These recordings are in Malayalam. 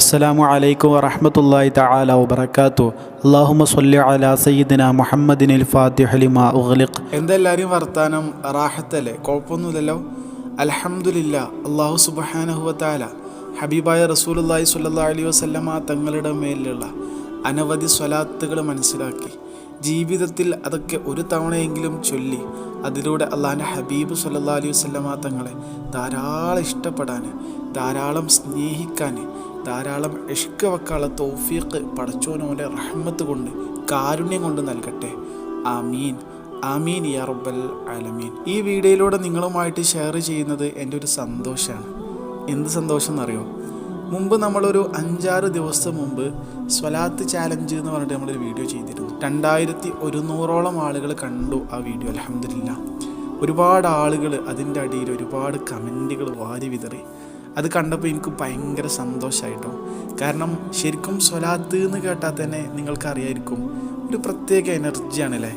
അസ്സലാമു അലൈക്കും വറഹ്മത്തുള്ളാഹി തആല വബറകാതു അല്ലാഹുമ്മ സ്വല്ലി അലാ സയ്യിദിന മുഹമ്മദിനിൽ ഫാത്തിഹ ലിമാ വർത്താനം? റാഹത്തല്ലേ? കുഴപ്പമൊന്നുമില്ലല്ലോ. അൽഹംദുലില്ല അള്ളാഹു സുബഹാനഹുവത്താല ഹബീബായ റസൂലുള്ളാഹി സ്വല്ലല്ലാഹി അലൈഹി വസല്ലമ തങ്ങളുടെ മേലുള്ള അനവധി സ്വലാത്തുകൾ മനസ്സിലാക്കി. ജീവിതത്തിൽ അതൊക്കെ ഒരു തവണയെങ്കിലും ചൊല്ലി അതിലൂടെ അള്ളാഹിന്റെ ഹബീബ് സല്ലാ അലൈഹി തങ്ങളെ ധാരാളം ഇഷ്ടപ്പെടാൻ ധാരാളം സ്നേഹിക്കാൻ ധാരാളം ഇഷ്ക തോഫീക്ക് തൗഫീഖ് പടച്ചോനോലെ റഹ്മത്ത് കൊണ്ട് കാരുണ്യം കൊണ്ട് നൽകട്ടെ. ആമീൻ. ആമീൻ യാ റബ്ബൽ ആലമീൻ. ഈ വീഡിയോയിലൂടെ നിങ്ങളുമായിട്ട് ഷെയർ ചെയ്യുന്നത് എന്റെ ഒരു സന്തോഷമാണ് എന്ത് സന്തോഷം എന്നറിയോ മുമ്പ് നമ്മളൊരു അഞ്ചാറ് ദിവസം മുമ്പ് സ്വലാത്ത് ചാലഞ്ച് എന്ന് പറഞ്ഞിട്ട് നമ്മളൊരു വീഡിയോ ചെയ്തിരുന്നു. രണ്ടായിരത്തി ഒരുന്നൂറോളം ആളുകൾ കണ്ടു ആ വീഡിയോ അലഹമില്ല ഒരുപാട് ആളുകൾ അതിന്റെ അടിയിൽ ഒരുപാട് കമന്റുകൾ വാരി വിതറി. അത് കണ്ടപ്പോൾ എനിക്ക് ഭയങ്കര സന്തോഷമായിട്ടോ കാരണം ശരിക്കും സ്വലാത്ത് എന്ന് കേട്ടാൽ തന്നെ നിങ്ങൾക്കറിയായിരിക്കും ഒരു പ്രത്യേക എനർജിയാണല്ലേ?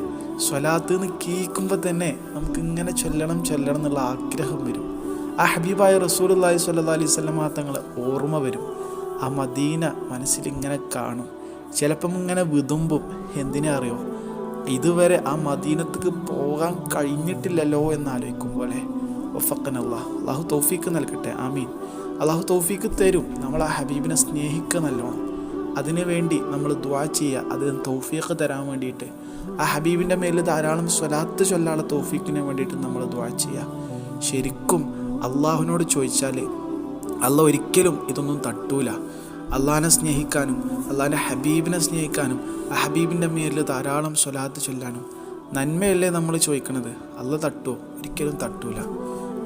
സ്വലാത്ത് എന്ന് കേൾക്കുമ്പോൾ തന്നെ നമുക്ക് ഇങ്ങനെ ചൊല്ലണം ചൊല്ലണം എന്നുള്ള ആഗ്രഹം വരും. ആ ഹബീബായ റസൂൽ അള്ളാഹി സ്വല്ലാ അലൈഹി സ്വലമാ തങ്ങളെ ഓർമ്മ വരും. ആ മദീന മനസ്സിൽ ഇങ്ങനെ കാണും. ചിലപ്പം ഇങ്ങനെ വിതുമ്പും. എന്തിനാ അറിയോ? ഇതുവരെ ആ മദീനത്തേക്ക് പോകാൻ കഴിഞ്ഞിട്ടില്ലല്ലോ എന്നാലോചിക്കും പോലെ ഒഫക്കൻ അള്ളാഹ് അള്ളാഹു തൗഫീക്ക് നൽകട്ടെ. ആമീൻ. അള്ളാഹു തൗഫീക്ക് തരും. നമ്മൾ ആ ഹബീബിനെ സ്നേഹിക്കുക നല്ലോണം. അതിനു വേണ്ടി നമ്മൾ ദ്വാ ചെയ്യുക. അതിന് തൗഫീഖ് തരാൻ വേണ്ടിയിട്ട്. ആ ഹബീബിന്റെ മേലിൽ ധാരാളം സ്വലാത്ത് ചൊല്ലാനുള്ള തൗഫീഖിന് വേണ്ടിയിട്ട് നമ്മൾ ദ്വാ ചെയ്യുക. ശരിക്കും അള്ളാഹുവിനോട് ചോദിച്ചാൽ അള്ളാഹ് ഒരിക്കലും ഇതൊന്നും തട്ടൂല. അള്ളാഹിനെ സ്നേഹിക്കാനും അള്ളാഹിന്റെ ഹബീബിനെ സ്നേഹിക്കാനും ആ ഹബീബിന്റെ മേലിൽ ധാരാളം സ്വലാത്ത് ചൊല്ലാനും നന്മയല്ലേ നമ്മൾ ചോദിക്കണത്? അല്ല തട്ടുമോ ഒരിക്കലും തട്ടൂല.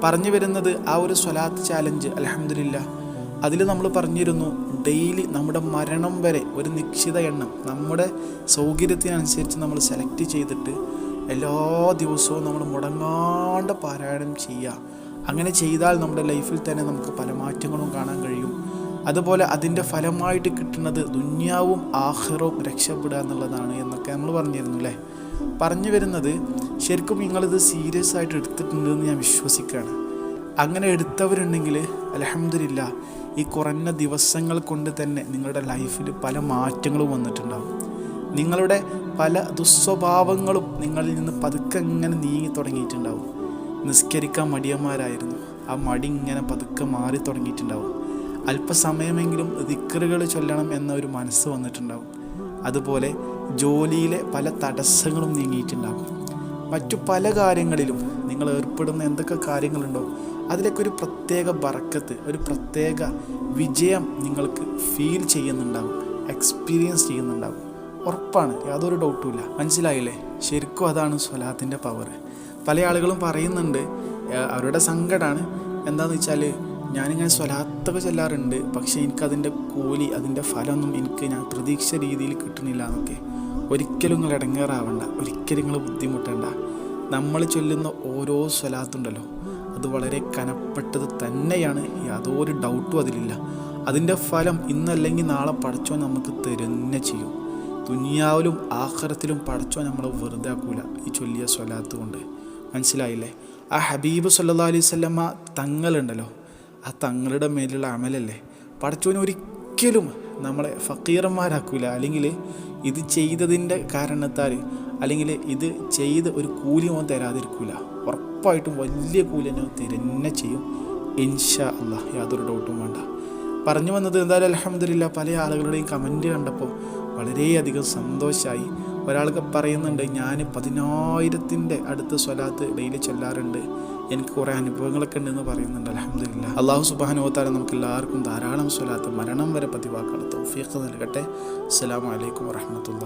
പറഞ്ഞു വരുന്നത് ആ ഒരു സ്വലാത്ത് ചാലഞ്ച് അലഹമില്ല അതിൽ നമ്മൾ പറഞ്ഞിരുന്നു ഡെയിലി നമ്മുടെ മരണം വരെ ഒരു നിശ്ചിത എണ്ണം നമ്മുടെ സൗകര്യത്തിനനുസരിച്ച് നമ്മൾ സെലക്ട് ചെയ്തിട്ട് എല്ലാ ദിവസവും നമ്മൾ മുടങ്ങാണ്ട് പാരായണം ചെയ്യുക. അങ്ങനെ ചെയ്താൽ നമ്മുടെ ലൈഫിൽ തന്നെ നമുക്ക് പല മാറ്റങ്ങളും കാണാൻ കഴിയും. അതുപോലെ അതിന്റെ ഫലമായിട്ട് കിട്ടുന്നത് ദുന്യാവും ആഹ്റവും രക്ഷപ്പെടുക എന്നുള്ളതാണ് എന്നൊക്കെ നമ്മൾ പറഞ്ഞിരുന്നു അല്ലേ? പറഞ്ഞു വരുന്നത് ശരിക്കും നിങ്ങളിത് സീരിയസ് ആയിട്ട് എടുത്തിട്ടുണ്ടെന്ന് ഞാൻ വിശ്വസിക്കുകയാണ്. അങ്ങനെ എടുത്തവരുണ്ടെങ്കിൽ അലഹമില്ല ഈ കുറഞ്ഞ ദിവസങ്ങൾ കൊണ്ട് തന്നെ നിങ്ങളുടെ ലൈഫിൽ പല മാറ്റങ്ങളും വന്നിട്ടുണ്ടാകും നിങ്ങളുടെ പല ദുസ്വഭാവങ്ങളും നിങ്ങളിൽ നിന്ന് പതുക്കെ ഇങ്ങനെ നീങ്ങി തുടങ്ങിയിട്ടുണ്ടാവും. നിസ്കരിക്കാൻ മടിയന്മാരായിരുന്നു. ആ മടി ഇങ്ങനെ പതുക്കെ മാറി തുടങ്ങിയിട്ടുണ്ടാവും. അല്പസമയമെങ്കിലും ദിക്കറുകൾ ചൊല്ലണം എന്ന ഒരു മനസ്സ് വന്നിട്ടുണ്ടാവും. അതുപോലെ ജോലിയിലെ പല തടസ്സങ്ങളും നീങ്ങിയിട്ടുണ്ടാകും. മറ്റു പല കാര്യങ്ങളിലും നിങ്ങൾ ഏർപ്പെടുന്ന എന്തൊക്കെ കാര്യങ്ങളുണ്ടോ അതിലൊക്കെ ഒരു പ്രത്യേക ബറക്കത്ത് ഒരു പ്രത്യേക വിജയം നിങ്ങൾക്ക് ഫീൽ ചെയ്യുന്നുണ്ടാകും എക്സ്പീരിയൻസ് ചെയ്യുന്നുണ്ടാകും. ഉറപ്പാണ് യാതൊരു ഡൗട്ടുമില്ല മനസ്സിലായില്ലേ? ശരിക്കും അതാണ് സ്വലാത്തിന്റെ പവർ പല ആളുകളും പറയുന്നുണ്ട് അവരുടെ സങ്കടമാണ് എന്താണെന്ന് വെച്ചാൽ ഞാനിങ്ങനെ സ്വലാത്തൊക്കെ ചെല്ലാറുണ്ട്. പക്ഷേ എനിക്കതിന്റെ കൂലി അതിന്റെ ഫലമൊന്നും എനിക്ക് ഞാൻ പ്രതീക്ഷ രീതിയിൽ കിട്ടുന്നില്ല എന്നൊക്കെ. ഒരിക്കലും നിങ്ങൾ ഇടങ്ങേറാവണ്ട. ഒരിക്കലും നിങ്ങൾ ബുദ്ധിമുട്ടേണ്ട. നമ്മൾ ചൊല്ലുന്ന ഓരോ സ്വലാത്തുണ്ടല്ലോ. അത് വളരെ കനപ്പെട്ടത് തന്നെയാണ്. യാതൊരു ഡൗട്ടും അതിലില്ല. അതിന്റെ ഫലം ഇന്നല്ലെങ്കിൽ നാളെ പഠിച്ചോ നമുക്ക് തരുന്നെ ചെയ്യും. ദുനിയാവിലും ആഹ്റത്തിലും പഠിച്ചോ നമ്മൾ വെറുതെ ആക്കൂല ഈ ചൊല്ലിയ സ്വലാത്ത് കൊണ്ട്. മനസ്സിലായില്ലേ? ആ ഹബീബ് സല്ലാ അലൈഹി സ്വല്ലമ്മ തങ്ങളുണ്ടല്ലോ. ആ തങ്ങളുടെ മേലുള്ള അമലല്ലേ? പടച്ചോന് ഒരിക്കലും നമ്മളെ ഫക്കീറന്മാരാക്കൂല. അല്ലെങ്കിൽ ഇത് ചെയ്തതിന്റെ കാരണത്താൽ അല്ലെങ്കിൽ ഇത് ചെയ്ത് ഒരു കൂലി ഓൻ തരാതിരിക്കൂല. ഉറപ്പായിട്ടും വലിയ കൂലി തന്നെ തരുന്നെ ചെയ്യും. ഇൻഷാ അല്ല യാതൊരു ഡൗട്ടും വേണ്ട. പറഞ്ഞു വന്നത് എന്തായാലും അലഹമ്മദില്ല പല ആളുകളുടെയും കമന്റ് കണ്ടപ്പോൾ വളരെയധികം സന്തോഷമായി ഒരാൾക്ക് പറയുന്നുണ്ട് ഞാൻ പതിനായിരത്തിന്റെ അടുത്ത് സ്വലാത്ത് ഡെയിലി ചൊല്ലാറുണ്ട്. എനിക്ക് കുറേ അനുഭവങ്ങളൊക്കെ ഉണ്ടെന്ന് പറയുന്നുണ്ട്. അലഹമ്മദില്ല അള്ളാഹു സുബാനുവത്താല നമുക്ക് എല്ലാവർക്കും ധാരാളം സ്വലാത്ത് മരണം വരെ പതിവാക്കണം തൗഫീഖ് നൽകട്ടെ. അസ്സാം വലൈക്കും വാഹമത്തുള്ള